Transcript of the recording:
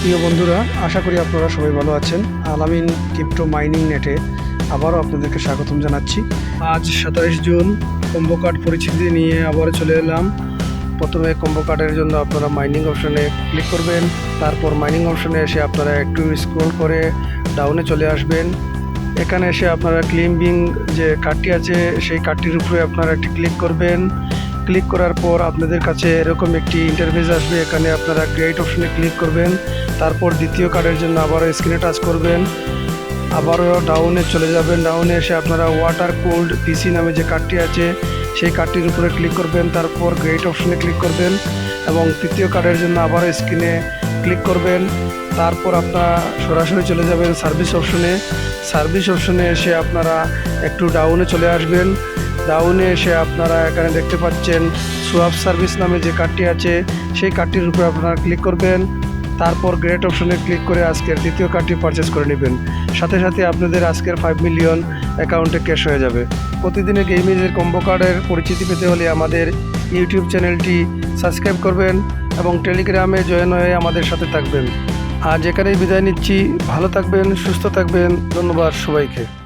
প্রিয় বন্ধুরা, আশা করি আপনারা সবাই ভালো আছেন। আলামিন ক্রিপ্টো মাইনিং নেটে আবারও আপনাদেরকে স্বাগতম জানাচ্ছি। আজ সাতাইশ জুন, কম্বো কার্ড পরিচিতি নিয়ে আবারও চলে এলাম। প্রথমে কম্বো কার্ডের জন্য আপনারা মাইনিং অপশনে ক্লিক করবেন। তারপর মাইনিং অপশনে এসে আপনারা একটু স্ক্রোল করে ডাউনে চলে আসবেন। এখানে এসে আপনারা ক্লিম্বিং যে কার্ডটি আছে, সেই কার্ডটির উপরে আপনারা একটি ক্লিক করবেন। ক্লিক করার পর আপনাদের কাছে এরকম একটি ইন্টারফেস আসবে। এখানে আপনারা গ্রেট অপশনে ক্লিক করবেন। তারপর দ্বিতীয় কার্ডের জন্য আবারও স্ক্রিনে টাচ করবেন। আবারও ডাউনে চলে যাবেন। ডাউনে এসে আপনারা ওয়াটার কোল্ড পিসি নামে যে কার্ডটি আছে, সেই কার্ডটির উপরে ক্লিক করবেন। তারপর গ্রেট অপশনে ক্লিক করবেন এবং তৃতীয় কার্ডের জন্য আবারও স্ক্রিনে ক্লিক করবেন। তারপর আপনারা সরাসরি চলে যাবেন সার্ভিস অপশনে সার্ভিস অপশনে এসে আপনারা একটু ডাউনে চলে আসবেন। ডাউনে এসে আপনারা এখানে দেখতে পাচ্ছেন সোয়াপ সার্ভিস নামে যে কার্ডটি আছে, সেই কার্ডটির উপরে আপনারা ক্লিক করবেন। তারপর গ্রেট অপশনে ক্লিক করে আজকের দ্বিতীয় কার্ডটি পারচেস করে নেবেন। সাথে সাথে আপনাদের আজকের ফাইভ মিলিয়ন অ্যাকাউন্টে ক্যাশ হয়ে যাবে। প্রতিদিনের গেমিংয়ের কম্বো কার্ডের পরিচিতি পেতে হলে আমাদের ইউটিউব চ্যানেলটি সাবস্ক্রাইব করবেন এবং টেলিগ্রামে জয়েন হয়ে আমাদের সাথে থাকবেন। আজ এখানেই বিদায় নিচ্ছি। ভালো থাকবেন, সুস্থ থাকবেন। ধন্যবাদ সবাইকে।